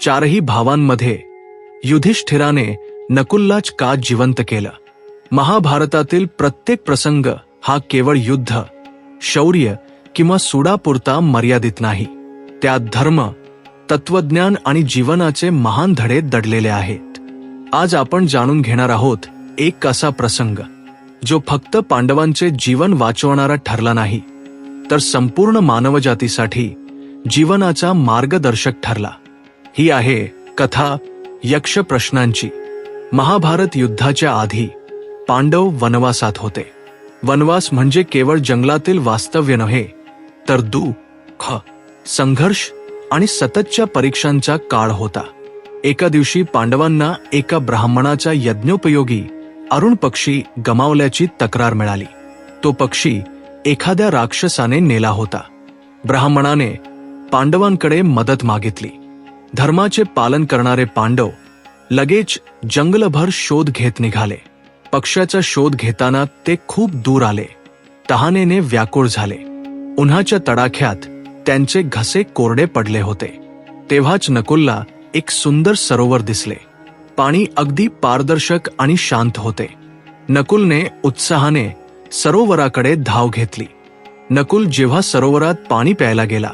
चारही भावांमध्ये युधिष्ठिराने नकुल्लाच का जिवंत केलं. महाभारतातील प्रत्येक प्रसंग हा केवळ युद्ध शौर्य किंवा सुडापुरता मर्यादित नाही. त्यात धर्म तत्वज्ञान आणि जीवनाचे महान धडे दडलेले आहेत. आज आपण जाणून घेणार आहोत एक असा प्रसंग जो फक्त पांडवांचे जीवन वाचवणारा ठरला नाही तर संपूर्ण मानवजातीसाठी जीवनाचा मार्गदर्शक ठरला. ही आहे कथा यक्ष प्रश्नांची महाभारत युद्धाच्या आधी पांडव वनवासात होते. वनवास म्हणजे केवळ जंगलातील वास्तव्य नव्हे तर दु ख संघर्ष आणि सततच्या परीक्षांचा काळ होता. एका दिवशी पांडवांना एका ब्राह्मणाचा यज्ञोपयोगी अरुण पक्षी गमावल्याची तक्रार मिळाली. तो पक्षी एखाद्या राक्षसाने नेला होता. ब्राह्मणाने पांडवांकडे मदत मागितली. धर्माचे पालन करणारे पांडव लगेच जंगलभर शोध घेत निघाले. पक्ष्याचा शोध घेताना ते खूप दूर आले. तहानेने व्याकुळ झाले. उन्हाच्या तडाख्यात त्यांचे घसे कोरडे पडले होते. तेव्हाच नकुलला एक सुंदर सरोवर दिसले. पाणी अगदी पारदर्शक आणि शांत होते. नकुलने उत्साहाने सरोवराकडे धाव घेतली. नकुल जेव्हा सरोवरात पाणी प्यायला गेला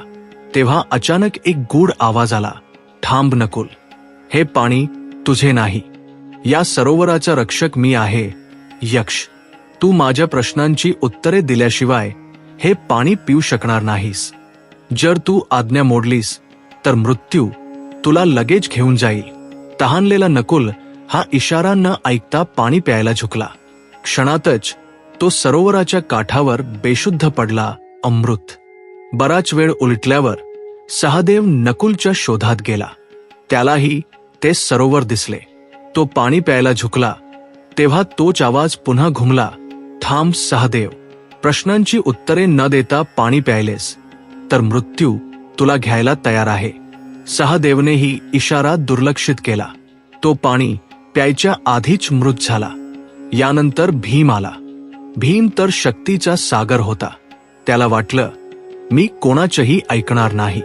तेव्हा अचानक एक गूढ आवाज आला. थांब नकुल हे पाणी तुझे नाही. या सरोवराचा रक्षक मी आहे. यक्ष तू माझ्या प्रश्नांची उत्तरे दिल्याशिवाय हे पाणी पिऊ शकणार नाहीस. जर तू आज्ञा मोडलीस तर मृत्यू तुला लगेच घेऊन जाईल. तहानलेला नकुल हा इशारा न ऐकता पाणी प्यायला झुकला. क्षणातच तो सरोवराच्या काठावर बेशुद्ध पडला अमृत. बराच वेळ उलटल्यावर सहदेव नकुलच्या शोधात गेला. त्यालाही ते सरोवर दिसले. तो पाणी प्यायला झुकला. तेव्हा तोच आवाज पुन्हा घुमला. थांब सहदेव. प्रश्नांची उत्तरे न देता पाणी प्यायलेस. तर मृत्यू तुला घ्यायला तयार आहे. सहदेवनेही इशारा दुर्लक्षित केला. तो पाणी प्यायच्या आधीच मृत झाला. यानंतर भीम आला. भीम तर शक्तीचा सागर होता. त्याला वाटलं मी कोणाचंही ऐकणार नाही.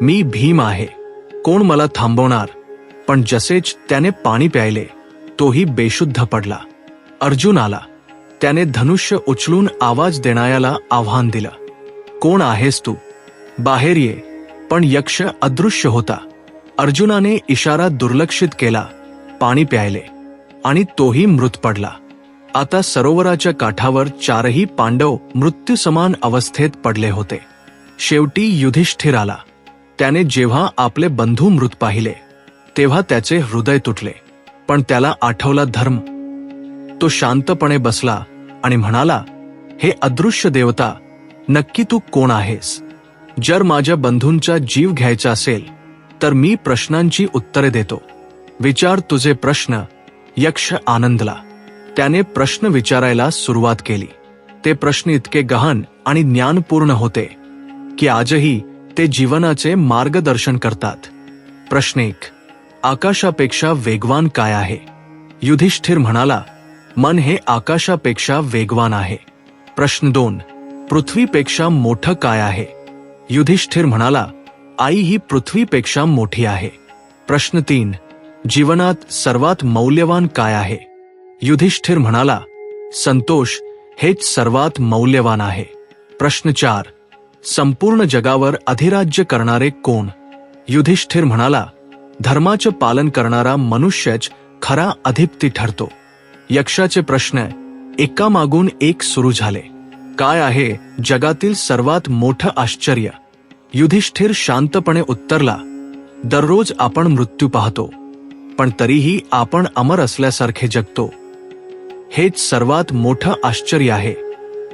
मी भीम आहे. कोण मला थांबवणार? पण जसेच त्याने पाणी प्यायले तोही बेशुद्ध पडला. अर्जुन आला. त्याने धनुष्य उचलून आवाज देणाऱ्याला आव्हान दिलं. कोण आहेस तू? बाहेर ये. पण यक्ष अदृश्य होता. अर्जुनाने इशारा दुर्लक्षित केला पाणी प्यायले आणि तोही मृत पडला. आता सरोवराच्या काठावर चारही पांडव मृत्यूसमान अवस्थेत पडले होते. शेवटी युधिष्ठिर आला. त्याने जेव्हा आपले बंधू मृत पाहिले तेव्हा त्याचे हृदय तुटले. पण त्याला आठवला धर्म. तो शांतपणे बसला आणि म्हणाला हे अदृश्य देवता नक्की तू कोण आहेस? जर माझ्या बंधूंचा जीव घ्यायचा असेल तर मी प्रश्नांची उत्तरे देतो. विचार तुझे प्रश्न यक्ष आनंदला. त्याने प्रश्न विचारायला सुरुवात केली. ते प्रश्न इतके गहन आणि ज्ञानपूर्ण होते की आजही ते जीवनाचे मार्गदर्शन करतात. प्रश्न एक आकाशापेक्षा वेगवान काय आहे? युधिष्ठिर म्हणाला मन हे आकाशापेक्षा वेगवान आहे. प्रश्न दोन पृथ्वीपेक्षा मोठं काय आहे? युधिष्ठिर म्हणाला आई ही पृथ्वीपेक्षा मोठी आहे. प्रश्न तीन जीवनात सर्वात मौल्यवान काय आहे? युधिष्ठिर म्हणाला संतोष हेच सर्वात मौल्यवान आहे. प्रश्न चार संपूर्ण जगावर अधिराज्य करणारे कोण? युधिष्ठिर म्हणाला धर्माचे पालन करणारा मनुष्यच खरा अधिपती ठरतो. यक्षाचे प्रश्न एकामागून एक सुरू झाले. काय आहे जगातील सर्वात मोठं आश्चर्य? युधिष्ठिर शांतपणे उत्तरला दररोज आपण मृत्यू पाहतो पण तरीही आपण अमर असल्यासारखे जगतो. हेच सर्वात मोठं आश्चर्य आहे.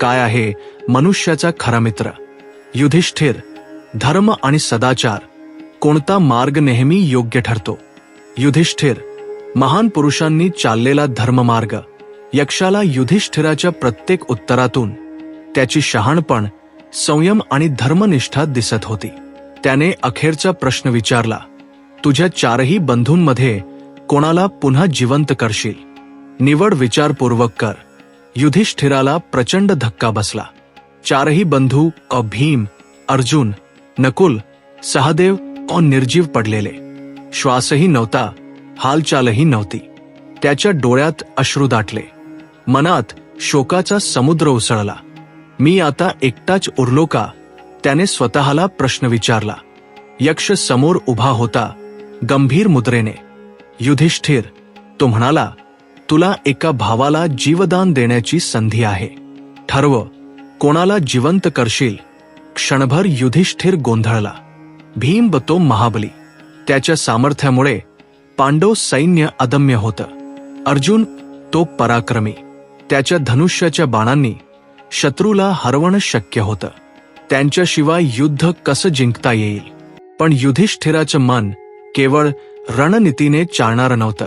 काय आहे मनुष्याचा खरा मित्र? युधिष्ठिर धर्म आणि सदाचार कोणता मार्ग नेहमी योग्य ठरतो? युधिष्ठिर महान पुरुषांनी चाललेला धर्ममार्ग यक्षाला युधिष्ठिराच्या प्रत्येक उत्तरातून त्याची शहाणपण संयम आणि धर्मनिष्ठा दिसत होती. त्याने अखेरचा प्रश्न विचारला तुझ्या चारही बंधूंमध्ये कोणाला पुन्हा जिवंत करशील? निवड विचारपूर्वक कर. युधिष्ठिराला प्रचंड धक्का बसला. चारही बंधू अ भीम अर्जुन नकुल सहदेव और निर्जीव पडलेले. श्वासही नव्हता हालचालही नव्हती. त्याच्या डोळ्यात अश्रू दाटले. मनात शोकाचा समुद्र उसळला. मी आता एकटाच उरलो का? त्याने स्वतःला प्रश्न विचारला. यक्ष समोर उभा होता गंभीर मुद्रेने. युधिष्ठिर तो म्हणाला तुला एका भावाला जीवदान देण्याची संधी आहे. ठरव कोणाला जिवंत करशील? क्षणभर युधिष्ठिर गोंधळला. भीम बतो तो महाबली. त्याच्या सामर्थ्यामुळे पांडव सैन्य अदम्य होतं. अर्जुन तो पराक्रमी. त्याच्या धनुष्याच्या बाणांनी शत्रूला हरवणं शक्य होतं. त्यांच्याशिवाय युद्ध कसं जिंकता येईल? पण युधिष्ठिराचं मन केवळ रणनीतीने चालणारं नव्हतं.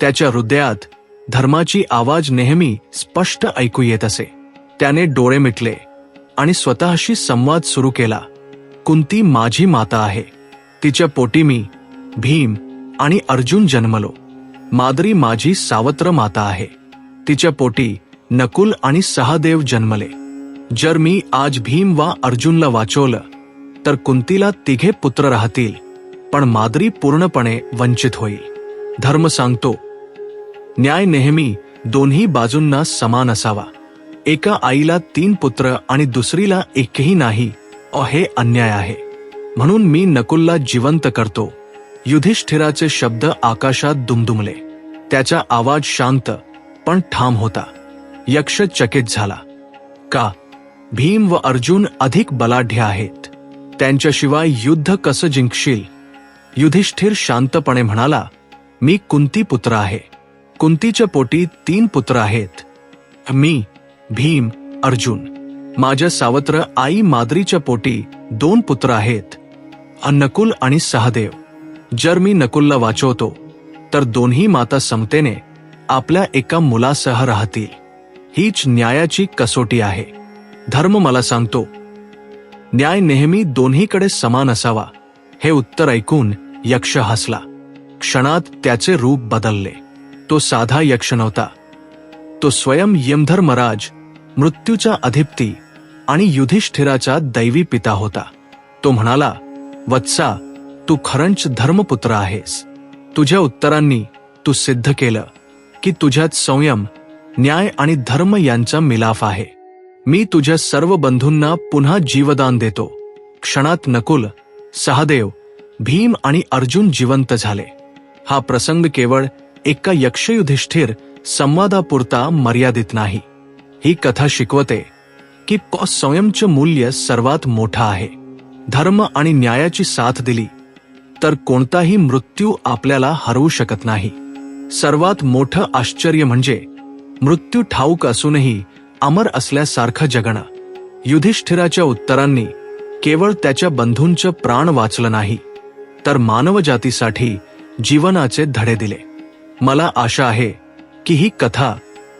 त्याच्या हृदयात धर्माची आवाज नेहमी स्पष्ट ऐकू येत असे. त्याने डोळे मिटले आणि स्वतःशी संवाद सुरू केला. कुंती माझी माता आहे. तिच्या पोटी मी भीम आणि अर्जुन जन्मलो. माद्री माझी सावत्र माता आहे. तिच्या पोटी नकुल आणि सहदेव जन्मले. जर मी आज भीम वा अर्जुनला वाचवलं तर कुंतीला तिघे पुत्र राहतील पण माद्री पूर्णपणे वंचित होईल. धर्म सांगतो न्याय नेहमी दोन्ही बाजूंना समान असावा. एका आईला तीन पुत्र आणि दुसरीला एकही नाही. अ हे अन्याय आहे. म्हणून मी नकुलला जिवंत करतो. युधिष्ठिराचे शब्द आकाशात दुमदुमले. त्याचा आवाज शांत पण ठाम होता. यक्ष चकित झाला. का? भीम व अर्जुन अधिक बलाढ्य आहेत. त्यांच्याशिवाय युद्ध कसं जिंकशील? युधिष्ठिर शांतपणे म्हणाला मी कुंती पुत्र आहे. कुंतीच्या पोटी तीन पुत्र आहेत. मी भीम अर्जुन. माझ्या सावत्र आई माद्रीच्या पोटी दोन पुत्र आहेत. नकुल आणि सहदेव. जर मी नकुलला वाचवतो तर दोन्ही माता समतेने आपल्या एका मुलासह राहतील. हीच न्यायाची कसोटी आहे. धर्म मला सांगतो न्याय नेहमी दोन्हीकडे समान असावा. हे उत्तर ऐकून यक्ष हसला. क्षणात त्याचे रूप बदलले. तो साधा यक्ष नव्हता. तो स्वयं यमधर्मराज मृत्यूच्या अधिपती आणि युधिष्ठिराचा दैवी पिता होता. तो म्हणाला वत्सा तू खरंच धर्मपुत्र आहेस. तुझ्या उत्तरांनी तू सिद्ध केलं की तुझ्यात संयम न्याय आणि धर्म यांचा मिलाफ आहे. मी तुझ्या सर्व बंधूंना पुन्हा जीवदान देतो. क्षणात नकुल सहदेव भीम आणि अर्जुन जिवंत झाले. हा प्रसंग केवळ एका यक्षयुधिष्ठिर संवादापुरता मर्यादित नाही. ही कथा शिकवते की स्वयंचं मूल्य सर्वात मोठं आहे. धर्म आणि न्यायाची साथ दिली तर कोणताही मृत्यू आपल्याला हरवू शकत नाही. सर्वात मोठं आश्चर्य म्हणजे मृत्यू ठाऊक असूनही अमर असल्यासारखं जगणं. युधिष्ठिराच्या उत्तरांनी केवळ त्याच्या बंधूंचं प्राण वाचलं नाही तर मानवजातीसाठी जीवनाचे धडे दिले. मला आशा आहे की ही कथा